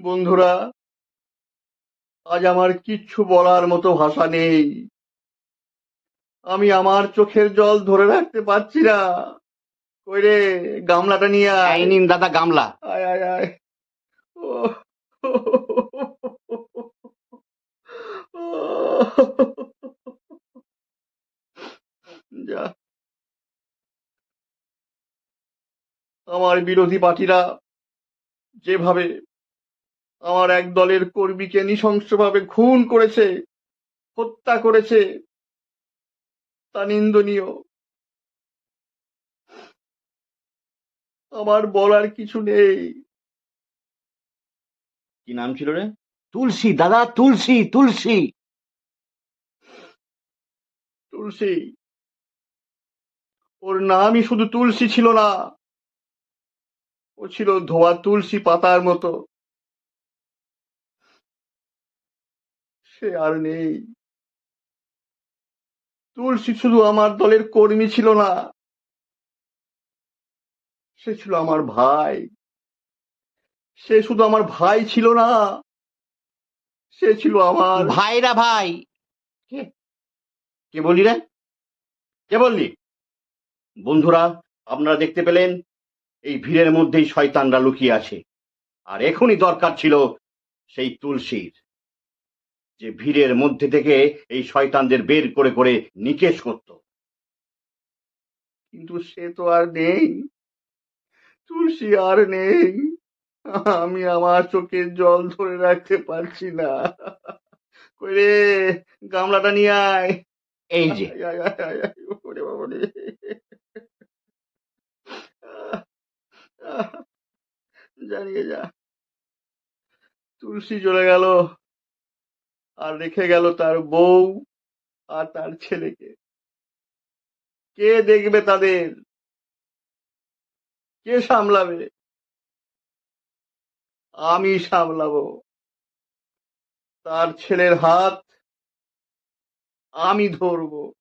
বন্ধুরা আজ আমার কিচ্ছু বলার মতো ভাষা নেই। আমি আমার চোখের জল ধরে রাখতে পারছি না। কই রে গামলাটা নিয়ে আয়। নিন দাদা গামলা। আয় আয় আয়। ও যা। আমার বিরোধী পার্টিরা যেভাবে আমার এক দলের কর্মীকে নৃশংসভাবে খুন করেছে হত্যা করেছে। তা নিন্দনীয়। আমার বলার কিছু নেই। কি নাম ছিল রে? তুলসী দাদা তুলসী তুলসী। তুলসী। ওর নামই শুধু তুলসী ছিল না। ও ছিল ধোয়া তুলসী পাতার মতো। সে আর নেই। তুলসী শুধু আমার দলের কর্মী ছিল না সে ছিল আমার ভাই। সে শুধু আমার ভাই ছিল না সে ছিল আমার ভাইরা ভাই। কে? কে বললি রে? কে বললি? বন্ধুরা আপনারা দেখতে পেলেন এই ভিড়ের মধ্যেই শয়তানরা লুকিয়ে আছে। আর এখনই দরকার ছিল সেই তুলসীর। যে ভিড়ের মধ্যে থেকে এই শয়তানদের বের করে করে নিকেশ করত। কিন্তু সে তো আর নেই। তুলসী আর নেই। আমি আমার চোখের জল ধরে রাখতে পারছি না। গামলাটা নিয়ে আয়। এই যে। জানিয়ে যা। তুলসী চলে গেল। আর রেখে গেল তার বউ আর তার ছেলেকে। কে দেখবে তাদের? কে সামলাবে? আমি সামলাবো। তার ছেলের হাত আমি ধরবো।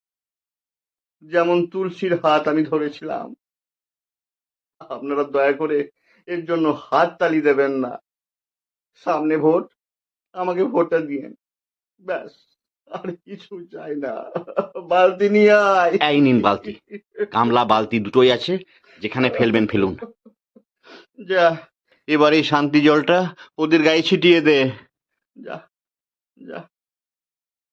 যেমন তুলসীর হাত আমি ধরেছিলাম। আপনারা দয়া করে এর জন্য হাত তালি দেবেন না। সামনে ভোট, আমাকে ভোটটা দিয়েন। ব্যাস আর কিছু চাই না। বালতি নিয়ে আয়। এই নিন বালতি। গামলা বালতি দুটোই আছে যেখানে ফেলবেন ফেলুন। যা এবার এই শান্তি জলটা ওদের গায়ে ছিটিয়ে দে। যা যা।